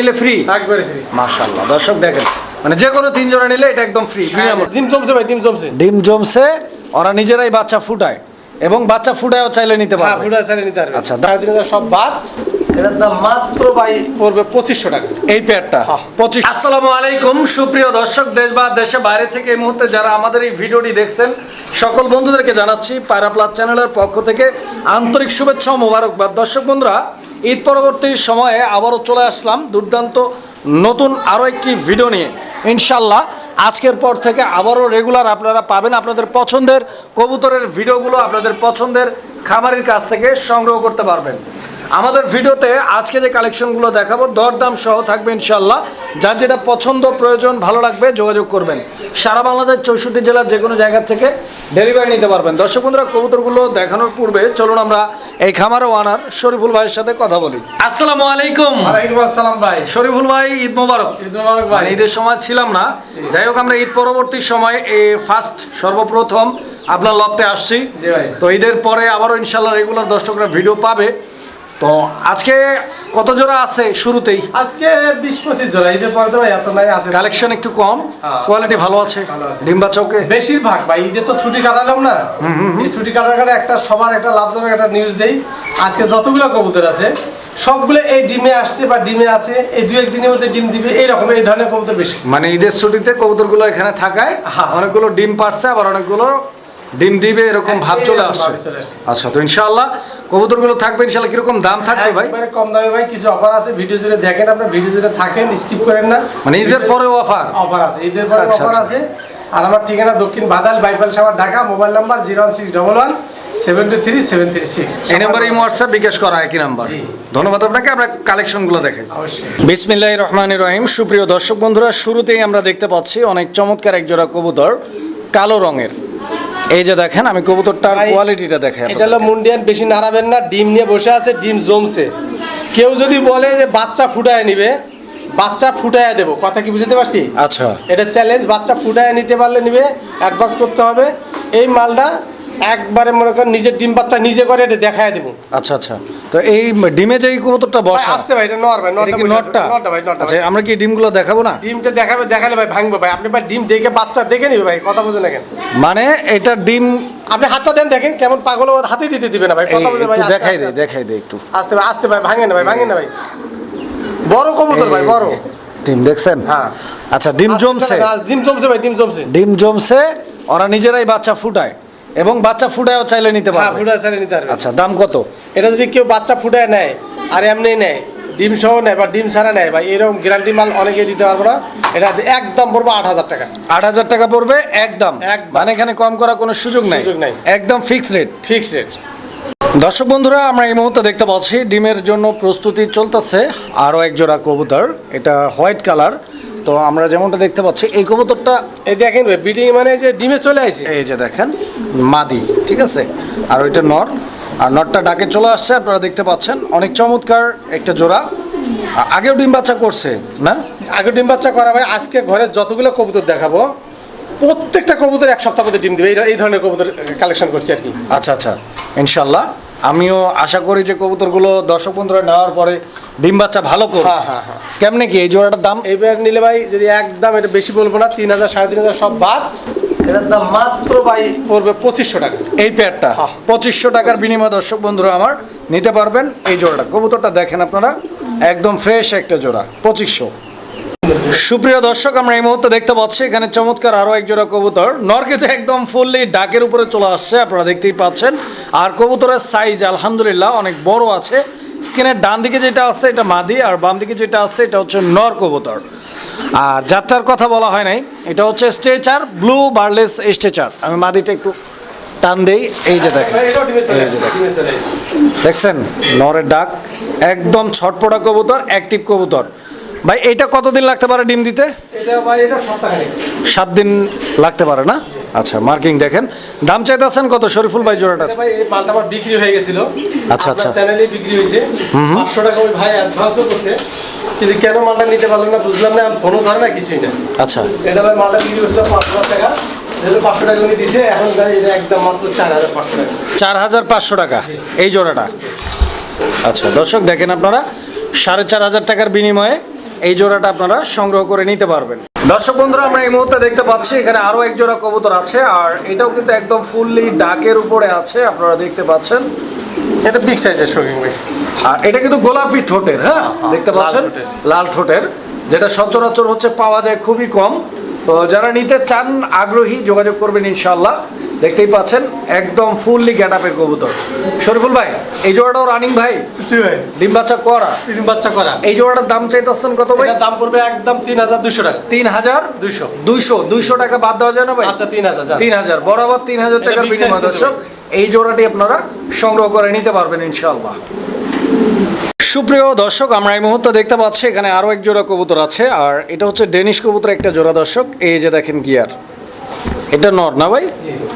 নিলে ফ্রি একবারে ফ্রি মাশাল্লাহ দর্শক দেখেন মানে যে কোনো তিন জোড়া নিলে এটা একদম ফ্রি ডিম জমছে ভাই ডিম জমছে। ডিম জমছে ওরা নিজেরাই বাচ্চা ফুটায় এবং বাচ্চা ফুটায়ও চাইলে নিতে হ্যাঁ পারবে। ফুটা স্যারে নিতে পারবে। আচ্ছা, হাজার সব বাদ এটার দাম মাত্র ভাই পড়বে পঁচিশশো টাকা। এই পেয়ারটা হ্যাঁ। পঁচিশ আসসালামু আলাইকুম সুপ্রিয় দর্শক দেশ বা দেশে বাইরে থেকে এই মুহূর্তে যারা আমাদের এই ভিডিওটি দেখছেন সকল বন্ধুদেরকে জানাচ্ছি পায়রাপ্লাস চ্যানেলের পক্ষ থেকে আন্তরিক শুভেচ্ছা ও মোবারকবাদ। দর্শক বন্ধুরা ঈদ পরবর্তী সময়ে আবারও চলে আসলাম দুর্দান্ত নতুন আরও একটি ভিডিও নিয়ে। ইনশাল্লাহ আজকের পর থেকে আবারও রেগুলার আপনারা পাবেন আপনাদের পছন্দের কবুতরের ভিডিওগুলো আপনাদের পছন্দের খামারের কাছ থেকে সংগ্রহ করতে পারবেন। আমাদের ভিডিওতে আজকে যে কালেকশনগুলো দেখাবো দরদাম সহ থাকবে ইনশাল্লাহ যার যেটা পছন্দ প্রয়োজন ভালো লাগবে যোগাযোগ করবেন। সারা বাংলাদেশ চৌষট্টি জেলার যে কোনো জায়গা থেকে ডেলিভারি নিতে পারবেন। দর্শক বন্ধুরা কবুতরগুলো দেখানোর পূর্বে চলুন আমরা এই খামারও ওয়ানার শরীফুল ভাইয়ের সাথে কথা বলি। আসসালামু আলাইকুম। ওয়ালাইকুম আসসালাম ভাই। শরীফুল ভাই ঈদ মোবারক। ঈদ মোবারক ভাই। মানে ঈদের সময় ছিলাম না। যাই হোক আমরা ঈদ পরবর্তী সময় এই ফার্স্ট সর্বপ্রথম আপনার লফটে আসছি। ভাই। তো ঈদের পরে আবারও ইনশাল্লাহ রেগুলার দর্শকরা ভিডিও পাবে। তো আজকে কত জোড়া আছে শুরুতেই আজকে বিশ পঁচিশ জোড়া ঈদের পরে ভাই এত নাই আছে কালেকশন একটু কম হ্যাঁ। কোয়ালিটি ভালো আছে ভালো আছে। ডিম্বা চৌকে বেশিরভাগ ভাই ঈদে তো ছুটি কাটালাম না এই ছুটি কাটার কারণে একটা সবার একটা লাভজনক একটা নিউজ দেই আজকে যতগুলো কবুতর আছে সবগুলো এই ডিমে আসছে বা ডিমে আছে এই দু একদিনের মধ্যে ডিম দিবে এইরকম এই ধরনের কবুতর বেশি মানে ঈদের ছুটিতে কবুতরগুলো এখানে থাকায় হ্যাঁ। অনেকগুলো ডিম পারছে আবার অনেকগুলো ডিম দিবে এরকম ভাব চলে আসছে চলে আসছে। আচ্ছা তো ইনশাআল্লাহ কবুতরগুলো থাকবে ইনশাআল্লাহ কীরকম দাম থাকবে ভাই? একবারে কম দামে ভাই কিছু অফার আছে ভিডিও জুড়ে দেখেন আপনার ভিডিও জুড়ে থাকেন স্কিপ করেন না। মানে ঈদের পরেও অফার অফার আছে ঈদের পরে আচ্ছা, অফার আচ্ছা। আছে। আর আমার ঠিকানা দক্ষিণ Badal Baipail Savar Dhaka mobile number zero one six double one seven two three seven three six. এই নাম্বার এই হোয়াটসঅ্যাপ বিকাশ করা একই নাম্বার। ধন্যবাদ আপনাকে আমরা কালেকশনগুলো দেখেন অবশ্যই। বিসমিল্লাহ রহমান রহিম। সুপ্রিয় দর্শক বন্ধুরা শুরুতেই আমরা দেখতে পাচ্ছি অনেক চমৎকার এক জোড়া কবুতর কালো রঙের। এই যে দেখেন আমি কবুতরটার কোয়ালিটিটা দেখেন এটা হলো মুন্ডিয়ান বেশি নাড়াবেন না ডিম নিয়ে বসে আছে ডিম জমছে। কেউ যদি বলে যে বাচ্চা ফুটায় নিবে বাচ্চা ফুটায় দেবো। কথা কি বুঝতে পারছি? আচ্ছা। এটা চ্যালেঞ্জ বাচ্চা ফুটায় নিতে পারলে নিবে অ্যাডভান্স করতে হবে। এই মালটা একবারে মনে করেন নিজের ডিম বাচ্চা নিজে করে এটা দেখায় দেবো। আচ্ছা আচ্ছা। তো এই ডিমে যে কবুতরটা বসা আসতে ভাই এটা নর ভাই নরটা কি নটটা ভাই আচ্ছা আমরা কি ডিমগুলো দেখাবো না? ডিমটা দেখাবে দেখালে ভাই ভাঙবে ভাই। আপনি ভাই ডিম দেখে বাচ্চা দেখে নিবে ভাই কথা বুঝে দেখেন মানে এটা ডিম আপনি হাতটা দেন দেখেন কেমন পাগল হাতে দিতে দিবে না ভাই কথা বুঝে ভাই দেখাই দে দেখাই দে একটু। আস্তে ভাই আস্তে ভাই ভাঙে না ভাই ভাঙে না ভাই। বড় কবুতর ভাই বড়। ডিম দেখছেন? হ্যাঁ। আচ্ছা ডিম জমছে। ডিম জমছে ভাই ডিম জমছে। ডিম জমছে ওরা নিজেরাই বাচ্চা ফুটায়। এবং বাচ্চা ফুটায়ও চাইলে নিতে হ্যাঁ পারবে। ফুটা ছেড়ে নিতে পারবে। আচ্ছা দাম কত? এটা যদি কেউ বাচ্চা ফুটায় নেয় আর এমনি নেয় ডিম সহ নেয় বা ডিম ছাড়া নেয় বা এরকম গ্যারান্টি মাল অনেকে দিতে পারব না এটা একদম পড়বে আট হাজার টাকা। আট হাজার টাকা পড়বে একদম। মানে এখানে কম করার কোনো সুযোগ নাই। সুযোগ নাই। একদম ফিক্সড রেট ফিক্সড রেট দর্শক বন্ধুরা আমরা এই মুহূর্তে দেখতে পাচ্ছি ডিমের জন্য প্রস্তুতি চলতেছে। আরও এক জোড়া কবুতর এটা হোয়াইট কালার। তো আমরা যেমনটা দেখতে পাচ্ছি এই কবুতরটা এই দেখেন বিডিং মানে যে ডিমে চলে আসে। এই যে দেখেন মাদি ঠিক আছে? আর ওইটা নর। আর নরটা ডাকে চলে আসছে আপনারা দেখতে পাচ্ছেন। অনেক চমৎকার একটা জোড়া। আগেও ডিম বাচ্চা করছে না? আগে ডিম বাচ্চা করা ভাই আজকে ঘরে যতগুলো কবুতর দেখাবো প্রত্যেকটা কবুতর এক সপ্তাহ মধ্যে ডিম দেবে। এই- এই ধরনের কবুতর কালেকশন করছি আর কি। আচ্ছা আচ্ছা। ইনশাল্লাহ। আমিও আশা করি যে কবুতরগুলো দর্শক বন্ধুরা নেওয়ার পরে ডিম বাচ্চা ভালো করবে হ্যাঁ, হ্যাঁ, হ্যাঁ। কেমনে কি এই জোড়াটার দাম? এইবার নিলে ভাই যদি একদম এটা বেশি বলব না তিন হাজার সাড়ে তিন হাজার সব বাদ। এটার দাম মাত্র ভাই পড়বে পঁচিশশো টাকা। এই পেয়ারটা হ্যাঁ। পঁচিশশো টাকার বিনিময়ে দর্শক বন্ধুরা আমার নিতে পারবেন এই জোড়াটা। কবুতরটা দেখেন আপনারা একদম ফ্রেশ একটা জোড়া পঁচিশশো। সুপ্রিয় দর্শক আমরা এই মুহূর্তে দেখতে পাচ্ছি এখানে চমৎকার আরও এক জোড়া কবুতর। নর কিন্তু একদম ফুললি ডাকের উপরে চলে আসছে আপনারা দেখতেই পাচ্ছেন। আর কবুতরের সাইজ আলহামদুলিল্লাহ অনেক বড় আছে। স্কিনের ডান দিকে যেটা আছে এটা মাদি আর বাম দিকে যেটা আছে এটা হচ্ছে নর কবুতর। আর যাত্রার কথা বলা হয় নাই এটা হচ্ছে স্ট্রেচার ব্লু বার্লেস স্ট্রেচার। আমি মাদিটা একটু টান দেই এই যে দেখেন। দেখছেন? নরের ডাক একদম ছটপটা কবুতর অ্যাক্টিভ কবুতর। ভাই এটা কতদিন লাগতে পারে ডিম দিতে? সাত দিন লাগতে পারে না? আচ্ছা মার্কিং দেখেন। দাম চাইতেছেন কত শরীফুল ভাই জোড়াটা ভাই এই মালটা আমার বিক্রি হয়ে গেছিল। আচ্ছা, আচ্ছা। চ্যানেলে বিক্রি হয়েছে। পাঁচশো টাকা ওই ভাই অ্যাডভান্সও করছে। কিন্তু কেন মালটা নিতে পারলাম না বুঝলাম না ফোনও ধরে না কিছুই না আচ্ছা। এটা ভাই মালটা বিক্রি হাজার পাঁচশো টাকা। চার হাজার পাঁচশো টাকা এই জোড়াটা। আচ্ছা দর্শক দেখেন আপনারা সাড়ে চার হাজার টাকার বিনিময়ে এই জোড়াটা আপনারা সংগ্রহ করে নিতে পারবেন। দর্শক বন্ধুরা আমরা এই মুহূর্তে দেখতে পাচ্ছি এখানে আরও একজোড়া কবুতর আছে আর এটাও কিন্তু একদম ফুললি ডাকের উপরে আছে আপনারা দেখতে পাচ্ছেন। এটা বিগ সাইজের শৌখিন ভাই। আর এটা কিন্তু গোলাপি ঠোঁটের হ্যাঁ? দেখতে পাচ্ছেন? লাল ঠোঁটের যেটা সচরাচর হচ্ছে পাওয়া যায় খুবই কম। তো যারা নিতে চান আগ্রহী যোগাযোগ করবেন ইনশাল্লাহ দেখতেই পাচ্ছেন একদম ফুললি গ্যাট আপের কবুতর। শরীফুল ভাই এই জোড়াটাও রানিং ভাই? জি ভাই। ডিম বাচ্চা করা? তিন বাচ্চা করা। এই জোড়াটার দাম চাইতেছেন কত ভাই? দাম পড়বে একদম তিন হাজার দুশো টাকা। তিন হাজার দুইশো। দুইশো দুইশো টাকা বাদ দেওয়া যায় না ভাই? আচ্ছা তিন হাজার। তিন হাজার বরাবর তিন হাজার টাকার বিনিময় দর্শক এই জোড়াটি আপনারা সংগ্রহ করে নিতে পারবেন ইনশাআল্লাহ। সুপ্রিয় দর্শক আমরা এই মুহূর্তে দেখতে পাচ্ছি এখানে আরও এক জোড়া কবুতর আছে আর এটা হচ্ছে ডেনিশ কবুতর একটা জোড়া দর্শক এই যে দেখেন গিয়ার। এটা নর না ভাই?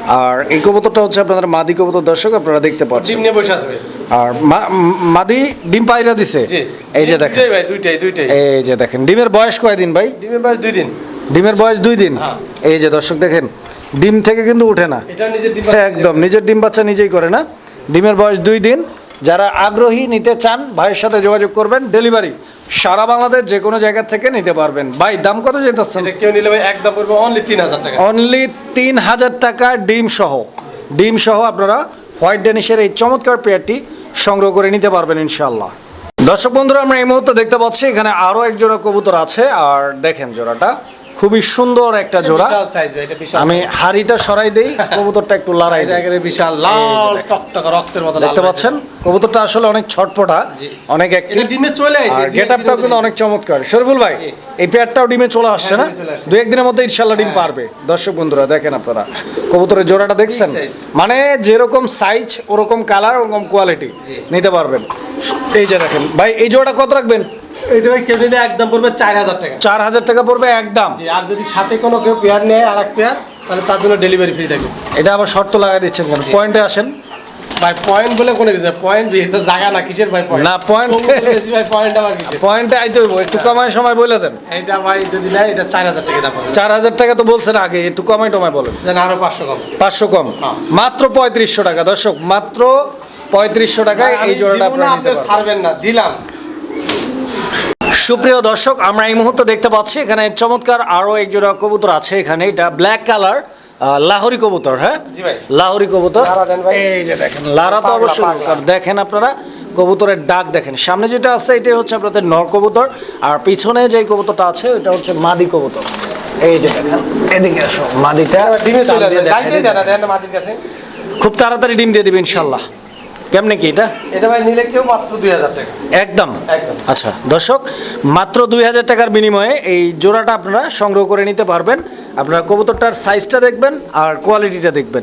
আর এই কবুতরটা হচ্ছে আপনাদের মাদি কবুতর দর্শক আপনারা দেখতে পাচ্ছেন। ডিম নিয়ে বসে আসবে আর মা- মাদি ডিম পায়রা দিছে। জি। এই যে দেখেন। ভাই দুইটাই দুইটাই। এই যে দেখেন ডিমের বয়স কয়দিন ভাই? ডিমের বয়স দুই দিন। ডিমের বয়স দুই দিন? হ্যাঁ। এই যে দর্শক দেখেন ডিম থেকে কিন্তু উঠে না। এটা নিজের ডিম একদম নিজের ডিম বাচ্চা নিজেই করে না। ডিমের বয়স দুই দিন। যারা আগ্রহী নিতে চান ভাইয়ের সাথে যোগাযোগ করবেন। ডেলিভারি। সারা বাংলাদেশ যে কোনো জায়গা থেকে নিতে পারবেন। ভাই দাম কত যেতেছেন এটা কেউ নিলে ভাই একদম পড়বে অনলি তিন হাজার টাকা। অনলি তিন হাজার টাকা ডিম সহ। ডিম সহ আপনারা হোয়াইট ডেনিশের এই চমৎকার পেয়ারটি সংগ্রহ করে নিতে পারবেন ইনশাআল্লাহ। দর্শক বন্ধুরা আমরা এই মুহূর্তে দেখতে পাচ্ছি এখানে আরও এক জোড়া কবুতর আছে। আর দেখেন জোড়াটা। খুবই সুন্দর একটা জোড়া। আমি। হাড়িটা সরাই দেই কবুতরটা একটু লড়াই বিশাল লাল টকটকা রক্তের মতো দেখতে পাচ্ছেন? কবুতরটা আসলে অনেক ছটপটা অনেক। ডিমে চলে আসে গেট আপটাও কিন্তু অনেক চমৎকার। শরীফুল ভাই এই পেয়ারটাও ডিমে চলে আসছে না। দু একদিনের মধ্যে ইনশাল্লাহ ডিম পারবে। দর্শক বন্ধুরা দেখেন আপনারা। কবুতরের জোড়াটা দেখছেন? মানে যেরকম সাইজ ওরকম কালার ওরকম কোয়ালিটি নিতে পারবেন। এই যে দেখেন ভাই এই জোড়াটা কত রাখবেন? এটা ভাই কেউ নিলে একদম পড়বে চার হাজার টাকা। চার হাজার টাকা পড়বে একদম। জি আর যদি সাথে কোনো কেউ পেয়ার নেয় আর এক পেয়ার তাহলে তার জন্য ডেলিভারি ফ্রি থাকে এটা আবার শর্ত লাগাই দিচ্ছেন কেন? পয়েন্টে আসেন। ভাই পয়েন্ট বলে কোনো কিছু না পয়েন্ট এটা জায়গা না কিসের ভাই পয়েন্ট না, point- বেশি ভাই পয়েন্ট আমার কিসের? পয়েন্টে আইতে হইব। একটু কমায় সময় বলে দেন। এটা ভাই যদি নেয় এটা চার হাজার টাকা দাম চার হাজার টাকা তো বলছেন আগে একটু কমায় টমায় বলেন। যেন আরও পাঁচশো কম। পাঁচশো কম। হ্যাঁ। মাত্র পঁয়ত্রিশশো টাকা। দর্শক মাত্র পঁয়ত্রিশশো টাকায় এই জোড়াটা আপনারা নিতে পারবেন। ছাড়বেন না দিলাম। সুপ্রিয় দর্শক আমরা এই মুহূর্তে দেখতে পাচ্ছি এখানে চমৎকার আরও এক জোড়া কবুতর আছে এখানে। এটা ব্ল্যাক কালার লাহোরি কবুতর হ্যাঁ? জি ভাই। লাহোরি কবুতর। লারা এই যে দেখেন লারা তো অবশ্যই দেখেন আপনারা কবুতরের ডাক দেখেন। সামনে যেটা আছে এটাই হচ্ছে আপনাদের নর কবুতর। আর পিছনে যে কবুতরটা আছে ওটা হচ্ছে মাদি কবুতর। এই যে দেখেন এদিকে আসো মাদিটা খুব তাড়াতাড়ি ডিম দিয়ে দিবে ইনশাল্লাহ। কেমনে কি এটা? এটা ভাই নিলে কেউ মাত্র দুই হাজার টাকা। একদম। একদম। আচ্ছা দর্শক মাত্র দুই হাজার টাকার বিনিময়ে এই জোড়াটা আপনারা সংগ্রহ করে নিতে পারবেন। আপনারা কবুতরটার সাইজটা দেখবেন আর কোয়ালিটিটা দেখবেন।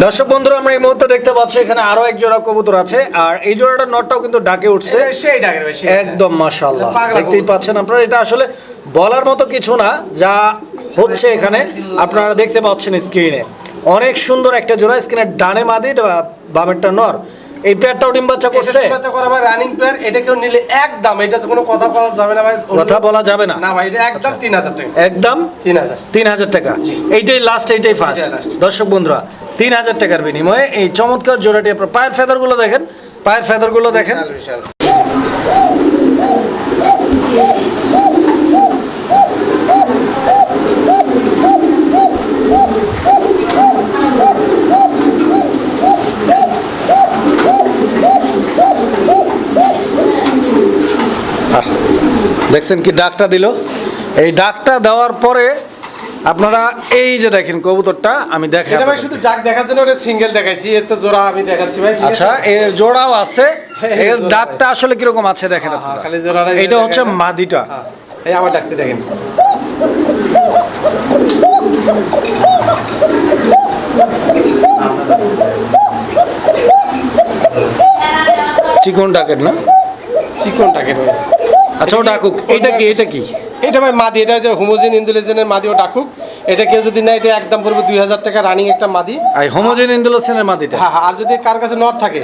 দর্শক বন্ধুরা আমরা এই মুহূর্তে দেখতে পাচ্ছি এখানে আরও এক জোড়া কবুতর আছে। আর এই জোড়াটার নটটাও কিন্তু ডাকে উঠছে। সেই একদম মাশাআল্লাহ। দেখতেই পাচ্ছেন আপনারা এটা আসলে বলার মতো কিছু না যা হচ্ছে এখানে। আপনারা দেখতে পাচ্ছেন স্ক্রিনে অনেক সুন্দর একটা জোড়া স্ক্রিনের ডানে মাদি বা- বামেরটা নর। এই পেয়ারটাও ডিম বাচ্চা করছে? এটা বাচ্চা করা ভাই রানিং পেয়ার এটা কেউ নিলে একদম এটা তো কোনো কথা বলা যাবে না ভাই। কথা বলা যাবে না? না ভাই এটা একদম তিন হাজার টাকা। একদম? তিন হাজার। তিন হাজার টাকা। এইটাই লাস্ট এইটাই ফার্স্ট দর্শক বন্ধুরা তিন হাজার টাকার বিনিময়ে এই চমৎকার জোড়াটি আপনার পায়ের ফেদারগুলো দেখেন। পায়ের ফেদারগুলো দেখেন। দেখছেন কি ডাকটা দিল? এই ডাকটা দেওয়ার পরে আপনারা এই যে দেখেন কবুতরটা আমি দেখে এটা ভাই শুধু ডাক দেখার জন্য ওটা সিঙ্গেল দেখাইছি এর তো জোড়া আমি দেখাচ্ছি ভাই আচ্ছা এর জোড়াও আছে এর ডাকটা আসলে কীরকম আছে দেখেন হ্যাঁ, আপনারা। খালি জোড়াটাই এটা হচ্ছে মাদিটা। হ্যাঁ, এই আমার ডাকছি দেখেন। চিকন ডাকের না? চিকন ডাকের ভাই। আচ্ছা ও ডাকুক। এটা কি এটা কি? এটা ভাই মাদি এটা যে হোমোজেন ইন্দুলেজেনের মাদি ও ডাকুক। এটা কেউ যদি না এটা একদম পড়বে দুই হাজার টাকা রানিং একটা মাদি। আর হোমোজেন ইন্দুলোসেনের মাদিটা? হ্যাঁ হ্যাঁ আর যদি কার কাছে নট থাকে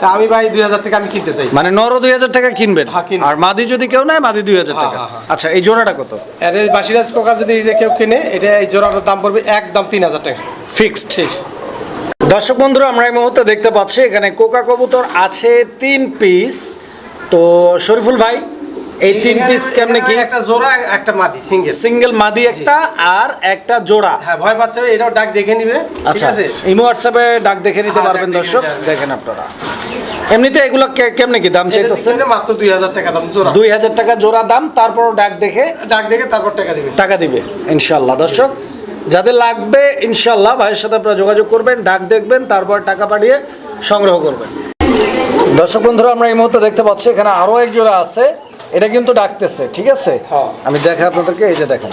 তা আমি ভাই দুই হাজার টাকা আমি কিনতে চাই। মানে নরও দুই হাজার টাকা কিনবেন? হ্যাঁ। আর মাদি যদি কেউ নেয় মাদি দুই হাজার হ্যাঁ, টাকা। আচ্ছা এই জোড়াটা কত? আর বাসিরাজ কোকার যদি কেউ কিনে এটা এই জোড়াটার দাম পড়বে একদম তিন হাজার টাকা। ফিক্সড ঠিক। দর্শক বন্ধুরা আমরা এই মুহূর্তে দেখতে পাচ্ছি এখানে কোকা কবুতর আছে তিন পিস তো শরীফুল ভাই এই তিন পিস কেমনে কি? একটা জোড়া একটা মাদি সিঙ্গেল সিঙ্গেল মাদি একটা আর একটা জোড়া। হ্যাঁ ভয় পাচ্ছে এটাও ডাক দেখে নিবে আচ্ছা ইমো হোয়াটসঅ্যাপে ডাক দেখে নিতে হ্যাঁ, পারবেন দর্শক দেখেন আপনারা। এমনিতে এগুলো কে- কেমনে কি দাম এটা চাইতেছেন? মাত্র দুই হাজার টাকা দাম জোড়া। দুই হাজার টাকা জোড়া দাম তারপরও ডাক দেখে ডাক দেখে তারপর টাকা দিবে। টাকা দিবে ইনশাল্লাহ দর্শক যাদের লাগবে ইনশাল্লাহ ভাইয়ের সাথে আপনারা যোগাযোগ করবেন ডাক দেখবেন তারপর টাকা পাঠিয়ে সংগ্রহ করবেন। দর্শক বন্ধুরা আমরা এই মুহূর্তে দেখতে পাচ্ছি এখানে আরও এক জোড়া আছে। এটা কিন্তু ডাকতেছে ঠিক আছে? হ্যাঁ। আমি দেখাই আপনাদেরকে এই যে দেখেন।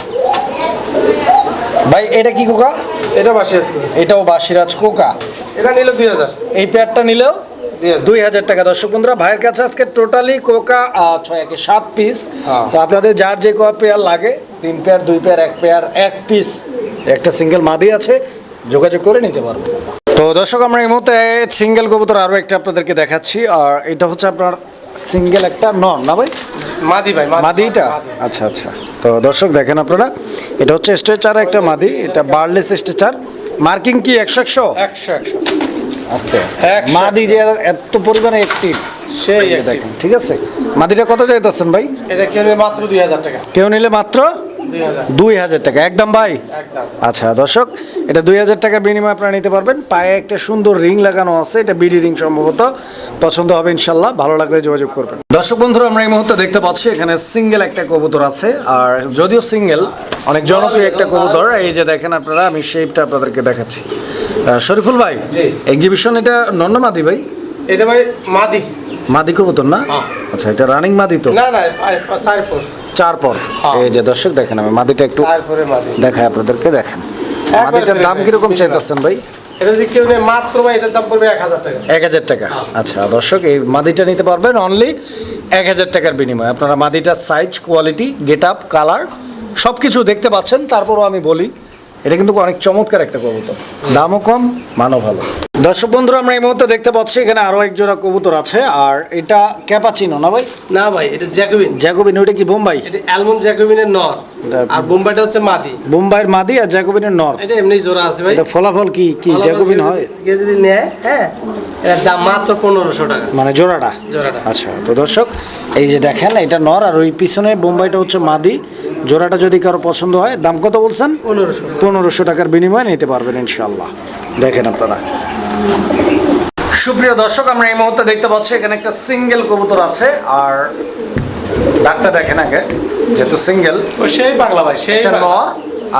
ভাই এটা কি কোকা? এটা বাসি আছে। এটাও বাসিরাজ কোকা। এটা নিল দুই হাজার। এই পেয়ারটা নিলেও 2000 দুই হাজার টাকা। দর্শক বন্ধুরা ভাইয়ের কাছে আজকে টোটালি কোকা ছয় একে সাত পিস হ্যাঁ। তো আপনাদের যার যে কয় পেয়ার লাগে তিন পেয়ার দুই পেয়ার এক পেয়ার এক পিস একটা সিঙ্গেল মাদি আছে যোগাযোগ করে নিতে পারব তো দর্শক আমরা এই মুহূর্তে সিঙ্গেল কবুতর আরও একটা আপনাদেরকে দেখাচ্ছি। আর এটা হচ্ছে আপনার সিঙ্গেল একটা নন না ভাই? মাদি ভাই মাদিটা? আচ্ছা আচ্ছা। তো দর্শক দেখেন আপনারা এটা হচ্ছে স্ট্রেচার একটা মাদি এটা বার্লেস স্ট্রেচার। মার্কিং কি একশো একশো? একশো একশো। আস্তে আস্তে। মাদি যে এত পরিমাণে অ্যাক্টিভ সেই দেখেন ঠিক আছে? মাদিটা কত চাইতেছেন ভাই? এটা কেউ মাত্র দুই হাজার টাকা। কেউ নিলে মাত্র দুই হাজার। টাকা। একদম ভাই? আচ্ছা দর্শক এটা দুই হাজার টাকার বিনিময়ে আপনারা নিতে পারবেন। পায়ে একটা সুন্দর রিং লাগানো আছে এটা বিডি রিং সম্ভবত। পছন্দ হবে ইনশাল্লাহ ভালো লাগলে যোগাযোগ করবেন। দর্শক বন্ধুরা আমরা এই মুহূর্তে দেখতে পাচ্ছি এখানে সিঙ্গেল একটা কবুতর আছে আর যদিও সিঙ্গেল অনেক জনপ্রিয় একটা কবুতর। এই যে দেখেন আপনারা আমি শেপটা আপনাদেরকে দেখাচ্ছি। শরীফুল ভাই এক্সিবিশন এটা নন্নমাদি ভাই? এটা ভাই মাদি। মাদি কবুতর না? হ্যাঁ। আচ্ছা এটা রানিং মাদি তো? না না চার পর। হ্যাঁ। এই যে দর্শক দেখেন আমি মাদিটা একটু দেখাই আপনাদেরকে দেখেন। মাদিটার দাম কীরকম। চাইতেছেন ভাই? এটা যদি কেউ মাত্র ভাই এটার দাম পড়বে এক হাজার টাকা। এক হাজার টাকা। আচ্ছা দর্শক এই মাদিটা নিতে পারবেন অনলি এক হাজার টাকার বিনিময়ে। আপনারা মাদিটার size quality get up colour সব কিছু দেখতে পাচ্ছেন। তারপরও আমি বলি এটা কিন্তু অনেক চমৎকার একটা কবুতর। দামও কম মানও ভালো। দর্শক বন্ধুরা আমরা এই মুহূর্তে দেখতে পাচ্ছি এখানে আরও এক জোড়া কবুতর আছে আর এটা ক্যাপাচিনো না ভাই? না ভাই এটা জ্যাকোবিন। জ্যাকোবিন ওটা কি বোম্বাই? এটা অ্যালমন্ড জ্যাকোবিনের নর। আর বোম্বাইটা হচ্ছে মাদি। বোম্বাইয়ের মাদি আর জ্যাকোবিনের নর। এটা এমনি জোড়া আছে ভাই। এটা ফলাফল কি কি জ্যাকোবিন হয়? কেউ যদি নেয় হ্যাঁ এটার দাম মাত্র পনেরোশো টাকা। মানে জোড়াটা? জোড়াটা। আচ্ছা তো দর্শক এই যে দেখেন এটা নর আর ওই পিছনে বোম্বাইটা হচ্ছে মাদি। জোড়াটা যদি কারও পছন্দ হয় দাম কত বলছেন? পনেরোশো। পনেরোশো টাকার বিনিময়ে নিতে পারবেন ইনশাল্লাহ দেখেন আপনারা। সুপ্রিয় দর্শক আমরা এই মুহূর্তে দেখতে পাচ্ছি এখানে একটা সিঙ্গেল কবুতর আছে। আর ডাকটা দেখেন আগে যেহেতু সিঙ্গেল। ও সেই বাংলা ভাই সেই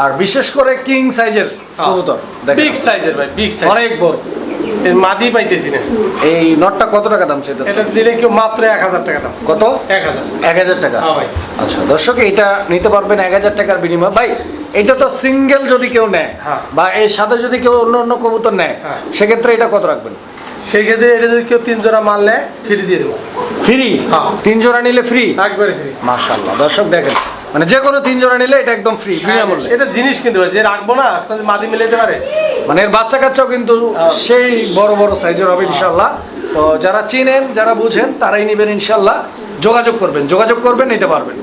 আর বিশেষ করে কিং সাইজের কবুতর। দেখেন বিগ সাইজের ভাই বিগ সাইজ। অনেক বড়। এর মাদি পাইতেছি না। এই নটটা কত টাকা দাম চাইতেছে? এটা দিলে কেউ মাত্র এক হাজার টাকা দাম। কত? এক হাজার। এক হাজার টাকা। হ্যাঁ ভাই। আচ্ছা দর্শক এটা নিতে পারবেন এক হাজার টাকার বিনিময়ে। ভাই এটা তো সিঙ্গেল যদি কেউ নেয় হ্যাঁ। বা এর সাথে যদি কেউ অন্য অন্য কবুতর নেয় হ্যাঁ। সেক্ষেত্রে এটা কত রাখবেন? সেই ক্ষেত্রে এটা যদি কেউ তিন জোড়া মাল নেয় ফ্রি দিয়ে দেবো। ফ্রি হ্যাঁ। তিন জোড়া নিলে ফ্রি একবারে ফ্রি মাশাল্লাহ দর্শক দেখেন মানে যে কোনো তিন জোড়া নিলে এটা একদম ফ্রি বিনামূল্যে এটা জিনিস কিন্তু যে রাখব না মাদি মিলাইতে পারে। মানে এর বাচ্চা কাচ্চাও কিন্তু। সেই বড় বড় সাইজের হবে ইনশাল্লাহ তো যারা চিনেন যারা বুঝেন তারাই নেবেন ইনশাল্লাহ যোগাযোগ করবেন যোগাযোগ করবেন নিতে পারবেন।